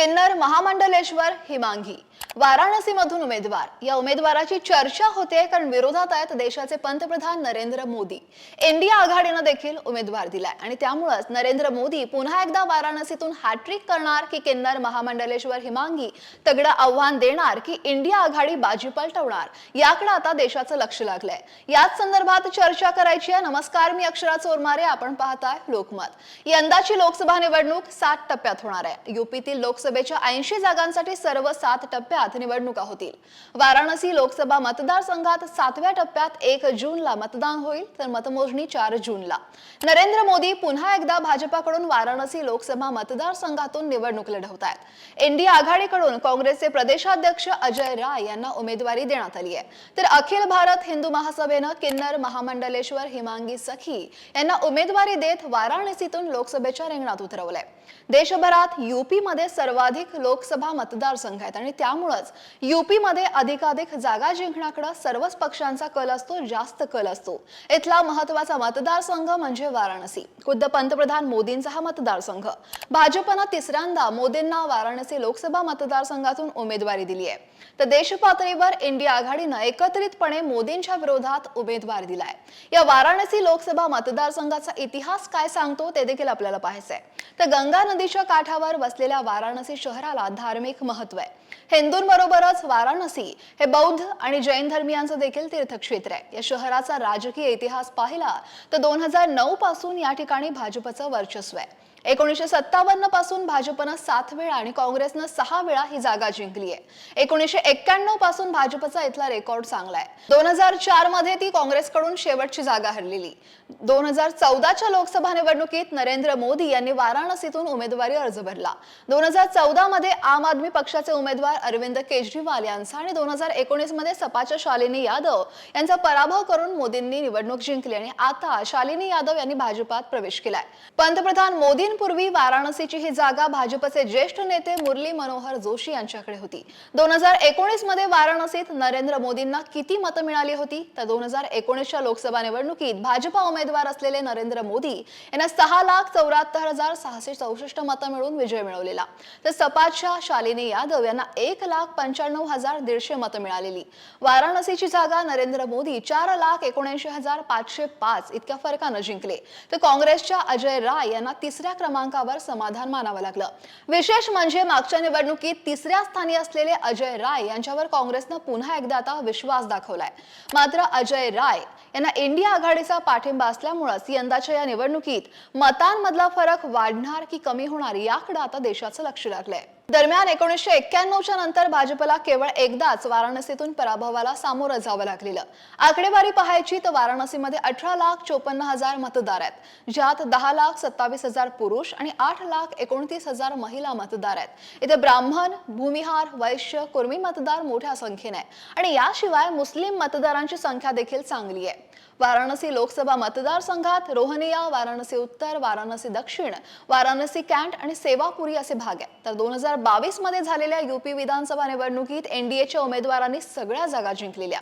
किन्नर महामंडलेश्वर हिमांगी वाराणसीमधून उमेदवार. या उमेदवाराची चर्चा होते कारण विरोधात आहेत देशाचे पंतप्रधान नरेंद्र मोदी. इंडिया आघाडीनं देखील उमेदवार दिलाय. आणि त्यामुळेच नरेंद्र मोदी पुन्हा एकदा वाराणसीतून हॅट्रिक करणार की किन्नर महामंडलेश्वर हिमांगी तगडं आव्हान देणार की इंडिया आघाडी बाजी पलटवणार. याकडे आता देशाचं लक्ष लागलंय. याच संदर्भात चर्चा करायची आहे. नमस्कार मी अक्षरा चोरमारे. आपण पाहताय लोकमत. यंदाची लोकसभा निवडणूक सात टप्प्यात होणार आहे. युपीतील लोकसभेच्या ऐंशी जागांसाठी सर्व सात टप्प्यात निवडणुका होतील. वाराणसी लोकसभा मतदारसंघात सातव्या टप्प्यात एक जूनला मतदान होईल तर मतमोजणी चार जूनला. नरेंद्र मोदी पुन्हा एकदा भाजपाकडून वाराणसी लोकसभा मतदारसंघातून निवडणूक लढवत आहेत एनडीए आघाडीकडून काँग्रेसचे प्रदेशाध्यक्ष अजय राय यांना उमेदवारी देण्यात आली आहे. तर अखिल भारत हिंदू महासभेनं किन्नर महामंडलेश्वर हिमांगी सखी यांना उमेदवारी देत वाराणसीतून लोकसभेच्या रिंगणात उतरवलंय. देशभरात युपी मध्ये सर्वाधिक लोकसभा मतदारसंघ आहेत आणि त्यामुळे त्यामुळंच युपीमध्ये अधिकाधिक जागा जिंकण्याकडे सर्वच पक्षांचा कल असतो जास्त कल असतो. इथला महत्त्वाचा मतदारसंघ म्हणजे वाराणसी. खुद्द पंतप्रधान मोदींचा हा मतदारसंघ. भाजपनं तिसऱ्यांदा मोदींना वाराणसी लोकसभा मतदारसंघातून उमेदवारी दिली आहे. तर देश पातळीवर इंडिया आघाडीनं एकत्रितपणे मोदींच्या विरोधात उमेदवार दिलाय. या वाराणसी लोकसभा मतदारसंघाचा इतिहास काय सांगतो ते देखील आपल्याला पाहायचंय. तर गंगा नदीच्या काठावर बसलेल्या वाराणसी शहराला धार्मिक महत्त्व आहे. हिंदूंबरोबरच वाराणसी हे बौद्ध आणि जैन धर्मियांचं देखील तीर्थक्षेत्र आहे. या शहराचा राजकीय इतिहास पाहिला तर दोन हजार नऊ पासून या ठिकाणी भाजपचं वर्चस्व आहे. एकोणीसशे सत्तावन्नपासून भाजपनं सात वेळा आणि काँग्रेसनं सहा वेळा ही जागा जिंकली आहे. एकोणीसशे एक्क्याण्णवपासून भाजपचा इथला रेकॉर्ड चांगला आहे. दोन हजार चारमध्ये ती काँग्रेसकडून शेवटची जागा हरलेली. दोन हजार चौदाच्या लोकसभा निवडणुकीत नरेंद्र मोदी यांनी वाराणसीतून उमेदवारी अर्ज भरला. दोन हजार चौदा मध्ये आम आदमी पक्षाचे उमेदवार अरविंद केजरीवाल यांचा आणि दोन हजार एकोणीसमध्ये सपाच्या शालिनी यादव यांचा पराभव करून मोदींनी निवडणूक जिंकली आणि आता शालिनी यादव यांनी भाजपात प्रवेश केलाय. पंतप्रधान मोदी मोदींपूर्वी वाराणसीची ही जागा भाजपचे ज्येष्ठ नेते मुरली मनोहर जोशी यांच्याकडे होती. दोन हजार एकोणीसमध्ये वाराणसीत नरेंद्र मोदींना किती मतं मिळाली होती? तर दोन हजार एकोणीसच्या लोकसभा निवडणुकीत भाजपा उमेदवार असलेले नरेंद्र मोदी यांना सहा लाख चौऱ्याहत्तर हजार सहाशे चौसष्ट मतं मिळून विजय मिळवलेला. तर सपाच्या शालिनी यादव यांना एक लाख पंच्याण्णव हजार दीडशे मतं मिळालेली. वाराणसीची जागा नरेंद्र मोदी चार लाख एकोणऐंशी हजार पाचशे पाच इतक्या फरकानं जिंकले. तर काँग्रेसच्या अजय राय यांना तिसऱ्या क्रमांकावर समाधान मानावं लागलं. विशेष म्हणजे मागच्या निवडणुकीत तिसऱ्या स्थानी असलेले अजय राय यांच्यावर काँग्रेसनं पुन्हा एकदा आता विश्वास दाखवलाय. मात्र अजय राय यांना इंडिया आघाडीचा पाठिंबा असल्यामुळेच यंदाच्या या निवडणुकीत मतांमधला फरक वाढणार की कमी होणार याकडे आता देशाचं लक्ष लागलंय. दरम्यान एकोणीसशे एक्क्याण्णवच्या नंतर भाजपला केवळ एकदाच वाराणसीतून पराभवाला सामोरं जावं लागलेलं. आकडेवारी पाहायची तर वाराणसीमध्ये अठरा लाख चोपन्न हजार मतदार आहेत ज्यात दहा लाख सत्तावीस हजार पुरुष आणि आठ लाख एकोणतीस हजार महिला मतदार आहेत. इथे ब्राह्मण भूमिहार वैश्य कुर्मी मतदार मोठ्या संख्येने आहे आणि याशिवाय मुस्लिम मतदारांची संख्या देखील चांगली आहे. वाराणसी लोकसभा मतदारसंघात रोहनिया वाराणसी उत्तर वाराणसी दक्षिण वाराणसी कॅन्ट आणि सेवापुरी असे भाग आहेत. तर दोन हजार बावीसमध्ये झालेल्या युपी विधानसभा निवडणुकीत एनडीएच्या उमेदवारांनी सगळ्या जागा जिंकलेल्या.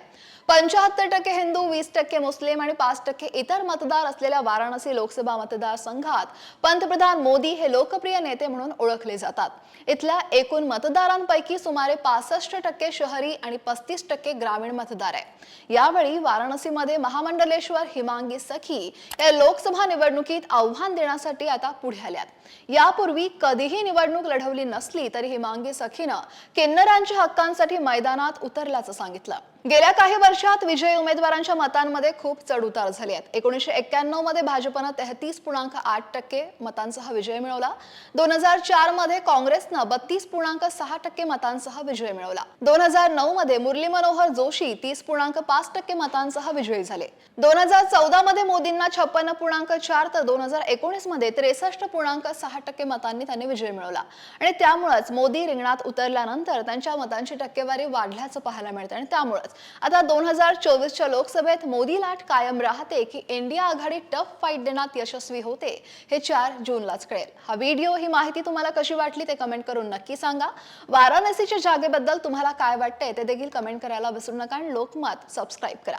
पंचाहत्तर टक्के हिंदू वीस टक्के मुस्लिम आणि पाच टक्के इतर मतदार असलेल्या वाराणसी लोकसभा मतदारसंघात पंतप्रधान मोदी हे लोकप्रिय नेते म्हणून ओळखले जातात. इथल्या एकूण मतदारांपैकी सुमारे पासष्ट टक्के शहरी आणि पस्तीस टक्के ग्रामीण मतदार आहे यावेळी वाराणसीमध्ये महा महामंडलेश्वर हिमांगी सखी या लोकसभा निवडणुकीत आव्हान देण्यासाठी आता पुढे आल्यात. यापूर्वी कधीही निवडणूक लढवली नसली तरी हिमांगी सखीनं किन्नरांच्या हक्कांसाठी मैदानात उतरल्याचं सांगितलं. गेल्या काही वर्षात विजयी उमेदवारांच्या मतांमध्ये खूप चढउतार झाले आहेत एकोणीसशे एक्क्याण्णवमध्ये भाजपनं तेहतीस पूर्णांक आठ टक्के मतांसह विजय मिळवला. दोन हजार चारमध्ये काँग्रेसनं बत्तीस पूर्णांक सहा टक्के मतांसह विजय मिळवला. दोन हजार नऊ मध्ये मुरली मनोहर जोशी तीस पूर्णांक पाच टक्के मतांसह विजयी झाले. दोन हजार चौदा मध्ये मोदींना छप्पन्न पूर्णांक चार तर दोन हजार एकोणीसमध्ये त्रेसष्ट पूर्णांक सहा टक्के मतांनी त्यांनी विजय मिळवला. आणि त्यामुळेच मोदी रिंगणात उतरल्यानंतर त्यांच्या मतांची टक्केवारी वाढल्याचं पाहायला मिळतं आणि त्यामुळेच आता दोन हजार चोवीसच्या लोकसभेत मोदी लाट कायम राहते की इंडिया आघाडी टफ फाईट देण्यात यशस्वी होते हे चार जूनलाच कळेल. हा व्हिडिओ ही माहिती तुम्हाला कशी वाटली ते कमेंट करून नक्की सांगा. वाराणसीच्या जागेबद्दल तुम्हाला काय वाटतंय ते देखील कमेंट करायला विसरू नका आणि लोकमत सबस्क्राईब करा.